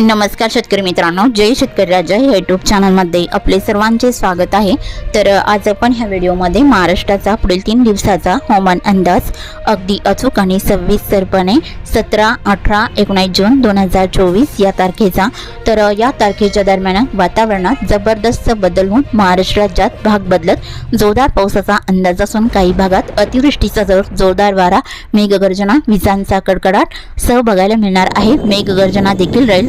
नमस्कार शेतकरी मित्रांनो जय शेतकरी राजा या युट्यूब चॅनलमध्ये आपले सर्वांचे स्वागत आहे. तर आज आपण ह्या व्हिडिओमध्ये महाराष्ट्राचा पुढील तीन दिवसाचा हवामान अंदाज अगदी अचूक आणि सविस्तरपणे सतरा अठरा एकोणीस जून दोन हजार चोवीस या तारखेचा. तर या तारखेच्या दरम्यान वातावरणात जबरदस्त बदल होऊन महाराष्ट्र राज्यात भाग बदलत जोरदार पावसाचा अंदाज असून काही भागात अतिवृष्टीचा जोर जोरदार वारा मेघगर्जना विजांचा कडकडाट सह बघायला मिळणार आहे. मेघगर्जना देखील राहील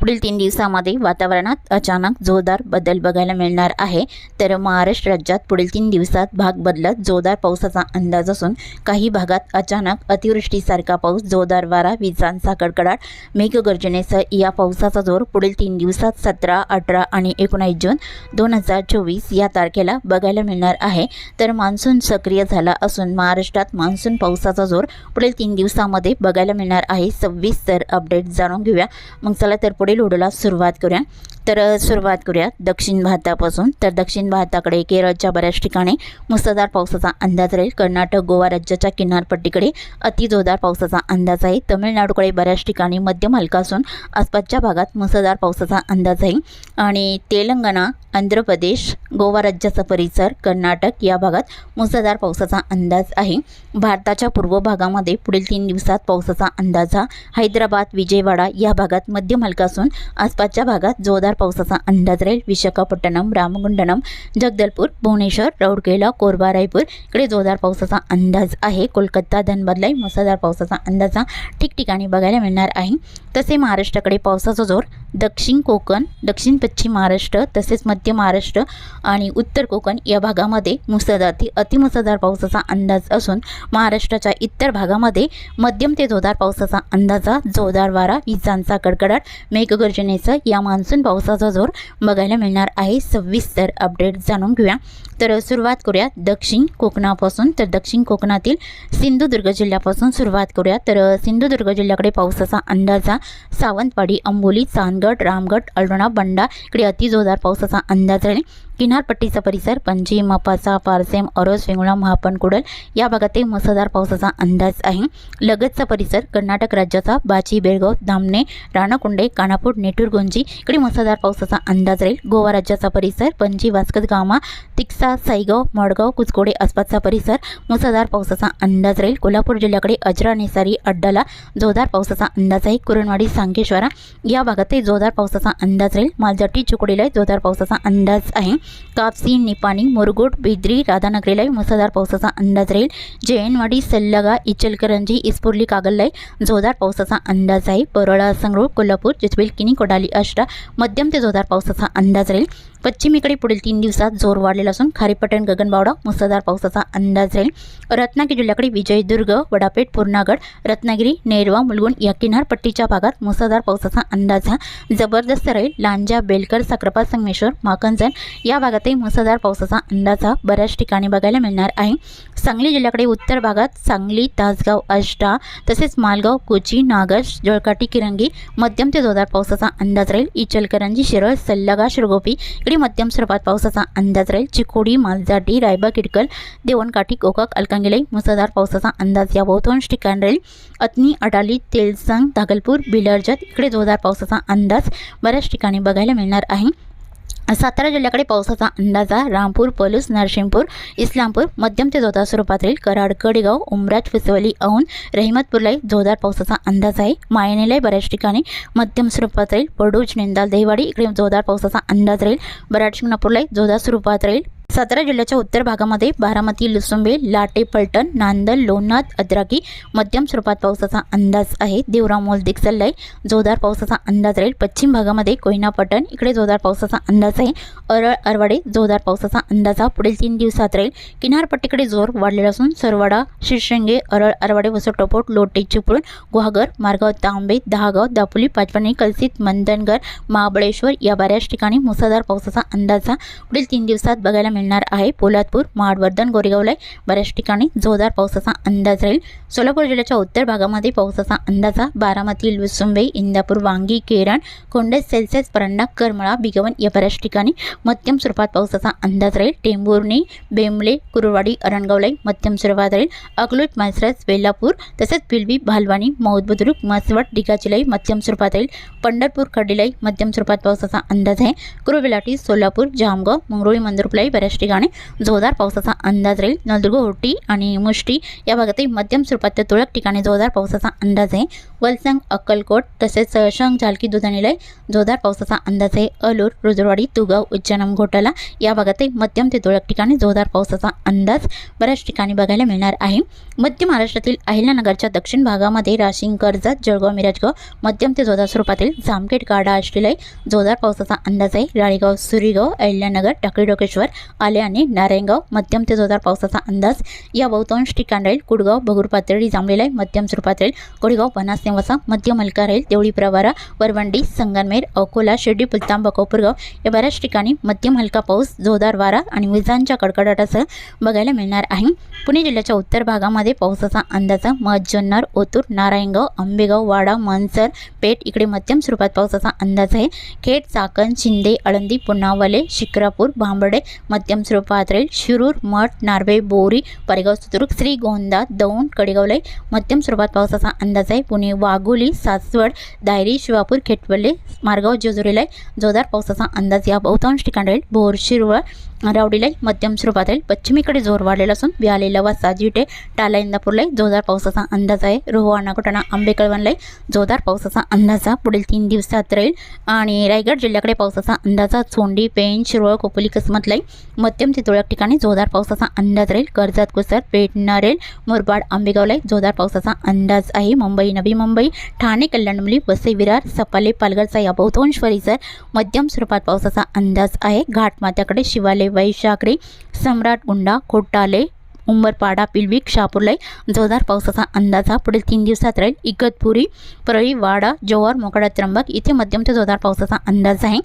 पुढील तीन दिवसामध्ये वातावरणात अचानक जोरदार बदल बघायला मिळणार आहे. तर महाराष्ट्र राज्यात पुढील तीन दिवसात भाग बदलत जोरदार पावसाचा अंदाज असून काही भागात अचानक अतिवृष्टीसारखा पाऊस जोरदार वारा विजांचा कडकडाट मेघगर्जनेसह या पावसाचा जोर पुढील तीन दिवसात सतरा अठरा आणि एकोणीस जून दोन हजार चोवीस या तारखेला बघायला मिळणार आहे. तर मान्सून सक्रिय झाला असून महाराष्ट्रात मान्सून पावसाचा जोर पुढील तीन दिवसामध्ये बघायला मिळणार आहे. सव्वीस तर अपडेट जाणून घेऊया. मग चला तर पुढे पुढील व्हिडिओला सुरुवात करूया. तर सुरुवात करूया दक्षिण भारतापासून. तर दक्षिण भारताकडे केरळच्या बऱ्याच ठिकाणी मुसळधार पावसाचा अंदाज राहील. कर्नाटक गोवा राज्याच्या किनारपट्टीकडे अतिजोरदार पावसाचा अंदाज आहे. तमिळनाडूकडे बऱ्याच ठिकाणी मध्यम हलका असून आसपासच्या भागात मुसळधार पावसाचा अंदाज आहे आणि तेलंगणा आंध्र प्रदेश गोवा राज्याचा परिसर कर्नाटक या भागात मुसळधार पावसाचा अंदाज आहे. भारताच्या पूर्व भागामध्ये पुढील तीन दिवसात पावसाचा अंदाज हा हैदराबाद विजयवाडा या भागात मध्यम हलका असून आसपासच्या भागात जोरदार पावसाचा अंदाज राहील. विशाखापट्टणम रामगुंडनम जगदलपूर भुवनेश्वर राऊरकेला कोरबा रायपूर इकडे जोरदार पावसाचा अंदाज आहे. कोलकाता धनबादलाही मुसळधार पावसाचा अंदाज हा ठिकठिकाणी बघायला मिळणार आहे. तसे महाराष्ट्राकडे पावसाचा जोर दक्षिण कोकण दक्षिण पश्चिम महाराष्ट्र तसेच मध्य महाराष्ट्र आणि उत्तर कोकण या भागामध्ये मुसळधार ते अतिमुसळधार पावसाचा अंदाज असून महाराष्ट्राच्या इतर भागामध्ये मध्यम ते जोरदार पावसाचा अंदाजा जोरदार वारा विजांचा कडकडाट मेघगर्जनेचा या मान्सून पावसाचा जोर बघायला मिळणार आहे. सविस्तर अपडेट जाणून घेऊया. तर सुरुवात करूया दक्षिण कोकणापासून. तर दक्षिण कोकणातील सिंधुदुर्ग जिल्ह्यापासून सुरुवात करूया. तर सिंधुदुर्ग जिल्ह्याकडे पावसाचा अंदाजा सावंतवाडी अंबोली चांदगड रामगड अल्डोणा बंडा इकडे अतिजोरदार पावसाचा अंदाज किनारपट्टीचा परिसर पणजी मपासा पारसेम अरोज वेंगुळा महापणकुडल या भागातही मुसळधार पावसाचा अंदाज आहे. लगतचा परिसर कर्नाटक राज्याचा बाची बेळगाव धामणे राणाकुंडे कानापूर नेटूरगोंजी इकडे मुसळधार पावसाचा अंदाज राहील. गोवा राज्याचा परिसर पणजी वास्कत गामा तिक्सा साईगाव मडगाव कुचकोडे आसपासचा परिसर मुसळधार पावसाचा अंदाज राहील. कोल्हापूर जिल्ह्याकडे अजरा नेसारी अड्डाला जोरदार पावसाचा अंदाज आहे. कुरणवाडी सांकेश्वरा या भागातही जोरदार पावसाचा अंदाज राहील. मालजाटी चुकडीला जोरदार पावसाचा अंदाज आहे. कापसी निपाणी मुरगुड बिद्री राधानगरीलाही मुसळधार पावसाचा अंदाज राहील. जयनवाडी सल्लगा इचलकरंजी इस्पुर्ली कागललाई जोरदार पावसाचा अंदाज आहे. परोळा संगरूळ कोल्हापूर जिथविल किनी कोडाली अष्टा मध्यम ते जोरदार पावसाचा अंदाज राहील. पश्चिमेकडे पुढील तीन दिवसात जोर वाढलेला असून खारीपटण गगनबावडा मुसळधार पावसाचा अंदाज राहील. रत्नागिरी जिल्ह्याकडे विजयदुर्ग वडापेठ पूर्णागड रत्नागिरी नेरवा मुलगुण या किनारपट्टीच्या भागात मुसळधार पावसाचा अंदाज हा जबरदस्त राहील. लांजा बेलकर साक्रपा संगमेश्वर माकंजन या भागातही मुसळधार पावसाचा अंदाज हा बऱ्याच ठिकाणी बघायला मिळणार आहे. सांगली जिल्ह्याकडे उत्तर भागात सांगली तासगाव आष्टा तसेच मालगाव कोची नागज जळकाटी किरंगी मध्यम ते जोरदार पावसाचा अंदाज राहील. इचलकरंजी शिरळ सल्लागा शिरगोपी इकडे मध्यम स्वरूपात पावसाचा अंदाज राहील. चिकोडी मालजाटी रायबा किडकल देवणकाठी कोकक अलकांगिलाई मुसळधार पावसाचा अंदाज या बहुतांश ठिकाणी राहील. अतनी अडाली तेलसंग दागलपूर बिलर्जत इकडे जोरदार पावसाचा अंदाज बऱ्याच ठिकाणी बघायला मिळणार आहे. सातारा जिल्ह्याकडे पावसाचा अंदाजा रामपूर पलूस नरसिंहपूर इस्लामपूर मध्यम ते जोरदार स्वरूपात राहील कराड कडेगाव उमराज फिसवली औन रहिमतपूरलाही जोरदार पावसाचा अंदाज आहे. मायनेलाही बऱ्याच ठिकाणी मध्यम स्वरूपात राहील. पडूज निंदाल देवाडी इकडे जोरदार पावसाचा अंदाज राहील. बराड शिंगणापूरलाही जोरदार स्वरूपात राहील. सातारा जिल्ह्याच्या उत्तर भागामध्ये बारामती लुसुंबे लाटे पलटण नांदल लोणनाथ अद्राकी मध्यम स्वरूपात पावसाचा अंदाज आहे. देवराव मोल दिक्सल्लाई जोरदार पावसाचा अंदाज राहील. पश्चिम भागामध्ये कोयना पटण इकडे जोरदार पावसाचा अंदाज आहे. अरळ अरवाडे जोरदार पावसाचा अंदाज हा पुढील तीन दिवसात राहील. किनारपट्टीकडे जोर वाढलेला असून सरवाडा शिरशंगे अरळ अरवाडे वसोटोपोट लोटे चिपळूण गुहागर मारगाव तांबे दहागाव दापोली पाचपणी कलसित मंदनगर महाबळेश्वर या बऱ्याच ठिकाणी मुसळधार पावसाचा अंदाज हा पुढील तीन दिवसात बघायला मिळणार आहे. पोलादपूर माडवर्धन गोरेगावला बऱ्याच ठिकाणी जोरदार पावसाचा अंदाज राहील. सोलापूर जिल्ह्याच्या उत्तर भागामध्ये पावसाचा अंदाजा बारामती लुसुंबई इंदापूर वांगी केरण कोंडे सेल्सिअस परंडा करमळा बिगवन या बऱ्याच ठिकाणी मध्यम स्वरूपात पावसाचा अंदाज राहील. टेंभुर्णी बेंबले कुरुवाडी अरणगावलाई मध्यम स्वरूपात राहील. अकलूट मासरस वेल्लापूर तसेच पिलवी भालवाणी मौद बुद्रुक मसवड डिकाचिलाई मध्यम स्वरूपात राहील. पंढरपूर खडीलाई मध्यम स्वरूपात पावसाचा अंदाज आहे. कुरुविलाटी सोलापूर जामगाव मंगरुळी मंदुरपुलाई बऱ्याच ठिकाणी जोरदार पावसाचा अंदाज राहील. नळदुर्ग होटी आणि मुष्टी या भागातही मध्यम स्वरूपात तर तुरळक ठिकाणी जोरदार पावसाचा अंदाज आहे. वलसंग अक्कलकोट तसेच शंग झालकी दुधाणीलाई जोरदार पावसाचा अंदाज आहे. अलूर रुजरवाडी तुगाव उच्चानम घोटाला या भागातही मध्यम ते तुरळक ठिकाणी जोरदार पावसाचा अंदाज बऱ्याच ठिकाणी बघायला मिळणार आहे. मध्य महाराष्ट्रातील अहिल्यानगरच्या दक्षिण भागामध्ये राशिंग कर्जत जळगाव मिराजगाव मध्यम ते जोरदार स्वरूपातील जामखेड गाडा असलेला जोरदार पावसाचा अंदाज आहे. राळेगाव सुरीगाव अहिल्यानगर टाकळी डोकेश्वर आल्याने नारायणगाव मध्यम ते जोरदार पावसाचा अंदाज. या बहुतांश ठिकाण राहील कुडगाव बगूर पातळी जांभळीला आहे मध्यम स्वरूपात राहील कोडगाव पन्नास नेवासा मध्यम हलका राहील देवळी प्रवारा वरवंडी संगनमेर अकोला शिर्डी पुलतांबा कोपरगाव या बऱ्याच ठिकाणी मध्यम हलका पाऊस जोरदार वारा आणि विजांच्या कडकडाटासह बघायला मिळणार आहे. पुणे जिल्ह्याच्या उत्तर भागामध्ये पावसाचा अंदाज मध जुन्नर ओतूर नारायणगाव आंबेगाव वाडा मनसर पेठ इकडे मध्यम स्वरूपात पावसाचा अंदाज आहे. खेड चाकण शिंदे आळंदी पुनावले शिक्रापूर भांबर्डे मध्यम स्वरूपात राहील शिरूर मठ नार्वे बोरी परेगाव सुतुरुक श्रीगोंदा दौंड कडेगावलाई मध्यम स्वरूपात पावसाचा अंदाज आहे पुणे वाघोली सासवड दायरी शिवापूर खेटवले मारगाव जेजुरीला जोरदार पावसाचा अंदाज या बहुतांश ठिकाणी राहील भोर शिरवळ रावडीला मध्यम स्वरूपात राहील पश्चिमेकडे जोर वाढलेला असून व्यालेला लवासा जिटे टाला इंदापूरला जोरदार पावसाचा अंदाज आहे. रोहा नाकोटाणा आंबेकळवणला जोरदार पावसाचा अंदाज पुढील तीन दिवसात राहील आणि रायगड जिल्ह्याकडे पावसाचा अंदाजा चोंडी पेन शिरोळ कोपोली किस्मतलाई मध्यम ते तुरळक ठिकाणी जोरदार पावसाचा अंदाज राहील. कर्जत कुसर पेटणारेल नरेल मुरबाड आंबेगावला जोरदार पावसाचा अंदाज आहे. मुंबई नवी मुंबई ठाणे कल्याणमुली वसई विरार सपाले पालघरचा या बहुतांश परिसर मध्यम स्वरूपात पावसाचा अंदाज आहे. घाटमात्याकडे शिवाले वैशाखरे सम्राट गुंडा खोटाले उंबरपाडा पिलविक शापूरलाई जोरदार पावसाचा अंदाज. हा पुढील तीन दिवसात राहील. इगतपुरी परळी वाडा जव्हार मोकाडा त्र्यंबक इथे मध्यम ते जोरदार पावसाचा अंदाज आहे.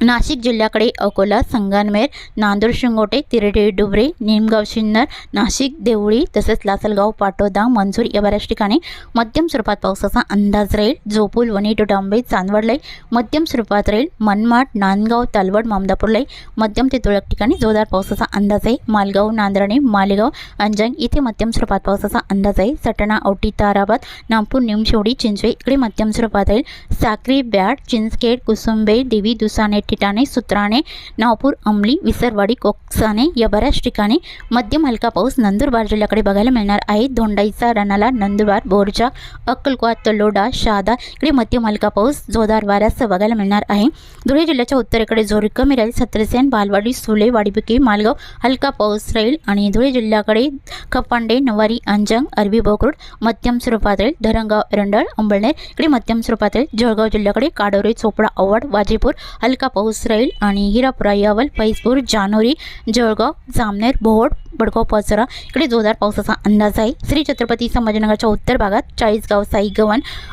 नाशिक जिल्ह्याकडे अकोला संगनमेर नांदूर शिंगोटे तिरडे डुबरे निमगाव शिन्नर नाशिक देवळी तसेच लासलगाव पाटोदा मंजूर या बऱ्याच ठिकाणी मध्यम स्वरूपात पावसाचा अंदाज राहील. जोपूल वणी डोडांबे चांदवडलाई मध्यम स्वरूपात राहील. मनमाड नांदगाव तालवड मामदापूरलाई मध्यम ते तुरळक ठिकाणी जोरदार पावसाचा अंदाज आहे. मालगाव नांदराणे मालेगाव अंजंग इथे मध्यम स्वरूपात पावसाचा अंदाज आहे. सटणा औटी ताराबाद नागपूर निमशेवडी चिंचवे इकडे मध्यम स्वरूपात राहील. साक्री बॅड चिंचखेड कुसुंबे देवी दुसाने ठिकाणे सुत्राणे नावपूर अंमली विसरवाडी कोकसाने या बऱ्याच ठिकाणी मध्यम हलका पाऊस नंदुरबार जिल्ह्याकडे बघायला मिळणार आहे. धोंडाईचा रणाला नंदुरबार बोरजा अक्कलकोवा तलोडा शहादा इकडे मध्यम हलका पाऊस जोरदार वाऱ्यासह बघायला मिळणार आहे. धुळे जिल्ह्याच्या उत्तरेकडे जोर कमी राहील सत्रसेन बालवाडी सुले वाडीपिके मालगाव हलका पाऊस राहील आणि धुळे जिल्ह्याकडे खपांडे नवारी अंजंग अरबी बोकरूड मध्यम स्वरूपात राहील. धरणगाव एरंडळ अंबळनेर इकडे मध्यम स्वरूपात राहील. जळगाव जिल्ह्याकडे काडोरे चोपडा आव्हाड वाजीपूर हलका पाऊस राहील? आणि हिरापुरा यावल पैसपूर जानोरी जळगाव जामनेर भोड बडगाव पाचरा इकडे जोरदार पावसाचा अंदाज आहे. श्री छत्रपती संभाजीनगरच्या उत्तर भागात चाळीसगाव साई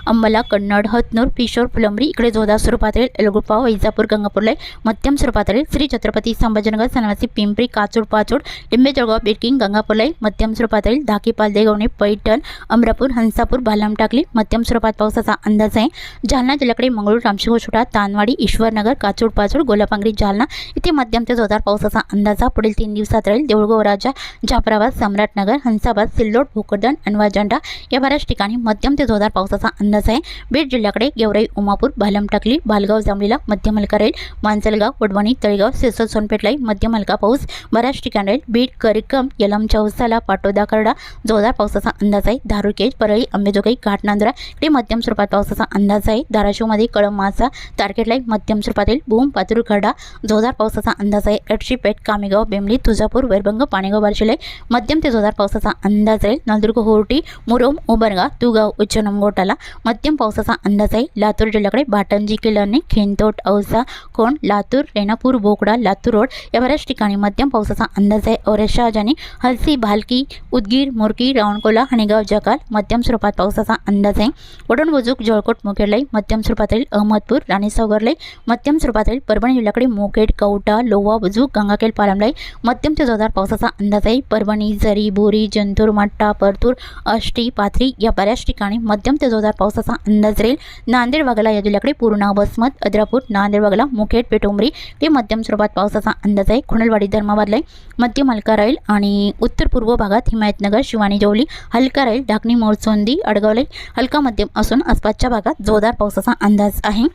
अंबला कन्नड हतनूर पिशोर फुलंबरी इकडे जोरदार स्वरूपात राहील. एलगुप्पा वैजापूर गंगापूरला मध्यम स्वरूपात राहील. श्री छत्रपती संभाजीनगर सनवासी पिंपरी काचूड पाचोड लिंबे जळगाव बिरकिंग गंगापूरला मध्यम स्वरूपात राहील. धाकी पालदेगवणे पैठण अमरापूर हंसापूर बालाम टाकली मध्यम स्वरूपात पावसाचा अंदाज आहे. जालना जिल्ह्याकडे मंगळूर रामशिंग छोटा तानवाडी ईश्वरनगर का पाचोड गोलापांगरी जालना. इथे मध्यम ते जोरदार पावसाचा अंदाजा पुढील तीन दिवसात राहील. देऊळगाव राजा जाफराबाद सम्राटनगर हंसाबाद सिल्लोड भोकरदन अनवाजंडा या बऱ्याच ठिकाणी मध्यम ते जोरदार पावसाचा अंदाज आहे. बीड जिल्ह्याकडे गेवराई उमापूर भालमटकली बालगाव जांभलीला मध्यम हलका राहील. मांजलगाव वडवणी तळेगाव सिरसोड सोनपेठलाई मध्यम हलका पाऊस. बऱ्याच ठिकाणी राहील. बीड करिकम यलमच्या उसाला पाटोदा करडा जोरदार पावसाचा अंदाज आहे. धारुकेज परळी अंबेजोगाई घाटनांदरा इकडे मध्यम स्वरूपात पावसाचा अंदाज आहे. धाराशिवमध्ये कळम मासा तारखेटलाई मध्यम स्वरूपात येईल बूम पातुरखडा जोरदार पावसाचा अंदाज आहे. एडशी पेठ कामेगाव बेंबली तुळजापूर वैरभंग पाणेगाव बारशिलाई मध्यम ते जोरदार पावसाचा अंदाज आहे. नळदुर्ग होर्टी मुरुम उबरगा तुगाव उच्चनम गोटाला मध्यम पावसाचा अंदाज आहे. लातूर जिल्ह्याकडे भाटंजी किल्ल्याने खेनतोट औसा कोण लातूर रेणापूर बोकडा लातूर रोड या बऱ्याच ठिकाणी मध्यम पावसाचा अंदाज आहे. औरत शहाजानी हलसी भालकी उदगीर मुरकी रावणकोला हणेगाव जकाल मध्यम स्वरूपात पावसाचा अंदाज आहे. वडण बुजुक जळकोट मुखेडलाई मध्यम स्वरूपात येईल अहमदपूर राणी सावगरलाई मध्यम स्वरूपात स्वरूपातील परभणी जिल्ह्याकडे मोकेट कवटा लोवा बुजूक गंगाखेड पालमलाई मध्यम ते जोरदार पावसाचा अंदाज आहे परभणी जरी बोरी जंतूर मट्टा परतूर अष्टी पाथरी या बऱ्याच ठिकाणी मध्यम ते जोरदार पावसाचा अंदाज राहील. नांदेड वगळा या जिल्ह्याकडे पूर्णा बसमत अद्रापूर नांदेड वगळा मुखेड पेटोंबरी ते मध्यम स्वरूपात पावसाचा अंदाज आहे खुणलवाडी धर्माबादलाई मध्यम हलका राहील आणि उत्तर पूर्व भागात हिमायतनगर शिवानी जवली हलका राहील ढाकणी मोरचोंदी अडगावलाई हलका मध्यम असून आसपासच्या भागात जोरदार पावसाचा अंदाज आहे.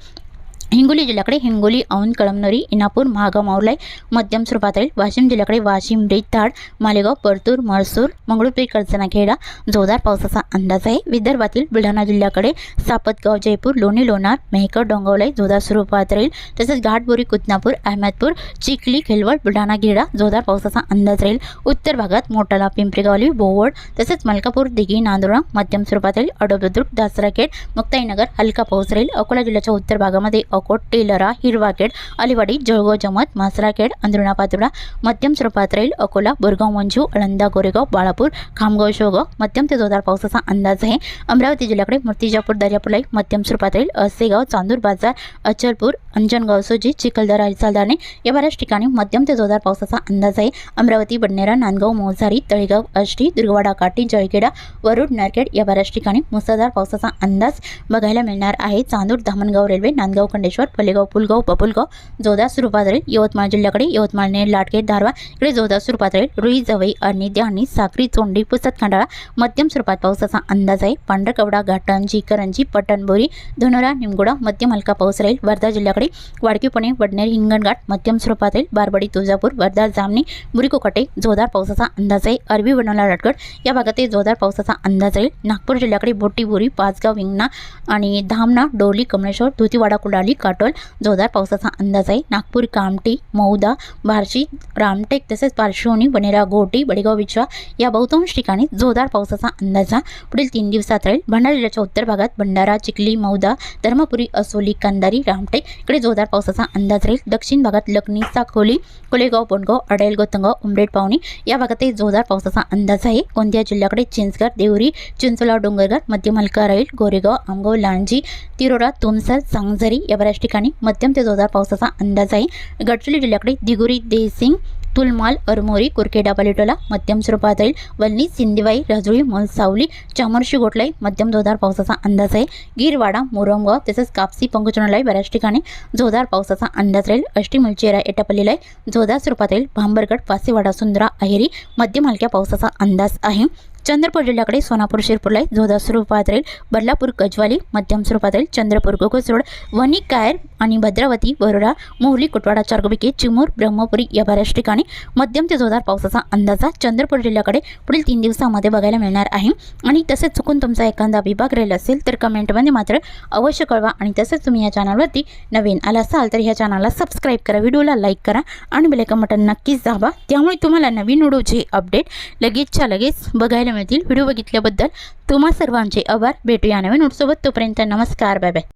हिंगोली जिल्ह्याकडे हिंगोली औंध कळमनरी इनापूर महागाव मावलाई मध्यम स्वरूपात राहील वाशिम जिल्ह्याकडे वाशिम रेताड मालेगाव परतूर म्हळसूर मंगळूरपे कर्जनाखेडा जोरदार पावसाचा अंदाज आहे. विदर्भातील बुलढाणा जिल्ह्याकडे सापतगाव जयपूर लोणी लोणार मेहकर डोंगवलाई जोरदार स्वरूपात राहील तसेच घाटबोरी कुतनापूर अहमदपूर चिखली खेलवड बुलढाणा गिरडा जोरदार पावसाचा अंदाज राहील. उत्तर भागात मोटाला पिंपरीगावली बोवड तसेच मलकापूर दिघी नांदुरा मध्यम स्वरूपात राहील अडोबदुर्ग दासराखेड मुक्ताईनगर हलका पाऊस राहील. अकोला जिल्ह्याच्या उत्तर भागामध्ये अकोट टेलरा हिरवाखेड अलिवाडी जळगाव जमत मासराखेड अंधरुणा पातुडा मध्यम स्वरूपात राहील अकोला बोरगाव मंजू अलंदा गोरेगाव बाळापूर खामगाव शोगाव मध्यम ते जोरदार पावसाचा अंदाज आहे. अमरावती जिल्ह्याकडे मूर्तिजापूर दर्यापूरलाई मध्यम स्वरूपात राहील असेगाव चांदूर बाजार अचलपूर अंजनगाव सोजी चिखलदरा हलसालदाने या बऱ्याच ठिकाणी मध्यम ते जोरदार पावसाचा अंदाज आहे. अमरावती बडनेरा नांदगाव मोझारी तळेगाव आष्टी दुर्गवाडा काठी जळखेडा वरुड नारखेड या बऱ्याच ठिकाणी मुसळधार पावसाचा अंदाज बघायला मिळणार आहे. चांदूर धामणगाव रेल्वे नांदगाव खंडेश्वर फलेगाव पुलगाव बबुलगाव जोरदार स्वरूपात राहील. यवतमाळ जिल्ह्याकडे यवतमाळ नेर लाटखेड धारवा इकडे जोरदार स्वरूपात राहील. रुई जवई आणि द्याणी साक्री चोंडी पुसत खंडाळा मध्यम स्वरूपात पावसाचा अंदाज आहे. पांढरकवडा घाटांची करंजी पटणबोरी धनोरा निमगुडा मध्यम हलका पाऊस राहील. वर्धा जिल्ह्याकडे वाडकी पुणे वडनेर हिंगणघाट मध्यम स्वरूपातील बारबडी तुळजापूर वर्धा जामणी मुरिकोकटे जोरदार पावसाचा अंदाज आहे अरबी बनवला राटगड या भागातही जोरदार पावसाचा अंदाज आहे नागपूर जिल्ह्याकडे बोटीबोरी पाचगाव विंगणा आणि धामणा डोली कमळेश्वर धुतीवाडा कुडाली काटोल जोरदार पावसाचा अंदाज आहे नागपूर कामटी मौदा बार्शी रामटेक तसेच पार्श्वनी बनेरा गोटी बडेगाव विचवा या बहुतांश ठिकाणी जोरदार पावसाचा अंदाज हा पुढील तीन दिवसात राहील भंडारा जिल्ह्याच्या उत्तर भागात भंडारा चिखली मौदा धर्मपुरी असोली कंदारी रामटेक इकडे जोरदार पावसाचा अंदाज राहील. दक्षिण भागात लखनी साखोली कोलेगाव बोंडगाव अडेल गोतंगाव उमरेड पावणी या भागातही जोरदार पावसाचा अंदाज आहे. गोंदिया जिल्ह्याकडे चिंचगड देवरी चिंचोला डोंगरगड मध्य मलका राहील गोरेगाव आमगाव लांजी तिरोडा तुमसर सांगझरी या बऱ्याच ठिकाणी मध्यम ते जोरदार पावसाचा अंदाज आहे. गडचिरोली जिल्ह्याकडे दिगुरी देसिंग तुलमाल अरमोरी कुरखेडा पालिटोला मध्यम स्वरूपात राहील. वल्ली सिंदेवाई राजुळी मलसावली चामोर्शी गोटलाई मध्यम जोरदार पावसाचा अंदाज आहे. गिरवाडा मोरमगाव तसेच कापसी पंकचनालाई बऱ्याच ठिकाणी जोरदार पावसाचा अंदाज राहील. अष्टी मुलचेरा एटापल्लीलाई जोरदार स्वरूपात राहील. भांबरगड पासेवाडा सुंदरा अहेरी मध्यम हलक्या पावसाचा अंदाज आहे. चंद्रपूर जिल्ह्याकडे सोनापूर शिरपूरलाई जोधा स्वरूपात राहील. बदलापूर कजवाली मध्यम स्वरूपात राहील. चंद्रपूर गोकुसरोड वणी कायर आणि भद्रावती बरोडा मोहली कुटवाडा चारगोबिके चिमूर ब्रह्मपुरी या बऱ्याच ठिकाणी मध्यम ते जोरदार पावसाचा अंदाजा चंद्रपूर जिल्ह्याकडे पुढील तीन दिवसामध्ये बघायला मिळणार आहे. आणि तसेच चुकून तुमचा एखादा विभाग राहिला असेल तर कमेंटमध्ये मात्र अवश्य कळवा. आणि तसेच तुम्ही या चॅनलवरती नवीन आला असाल तर ह्या चॅनलला सबस्क्राईब करा. व्हिडिओला लाईक करा आणि बेलेकन बटन नक्कीच दाबा. त्यामुळे तुम्हाला नवीन व्हिडिओचे अपडेट लगेचच्या लगेच बघायला मिळतील व्हिडिओ बघितल्याबद्दल तुम्हा सर्वांचे आभार. भेटूया नवीन नोटसोबत तोपर्यंत नमस्कार. Bye bye.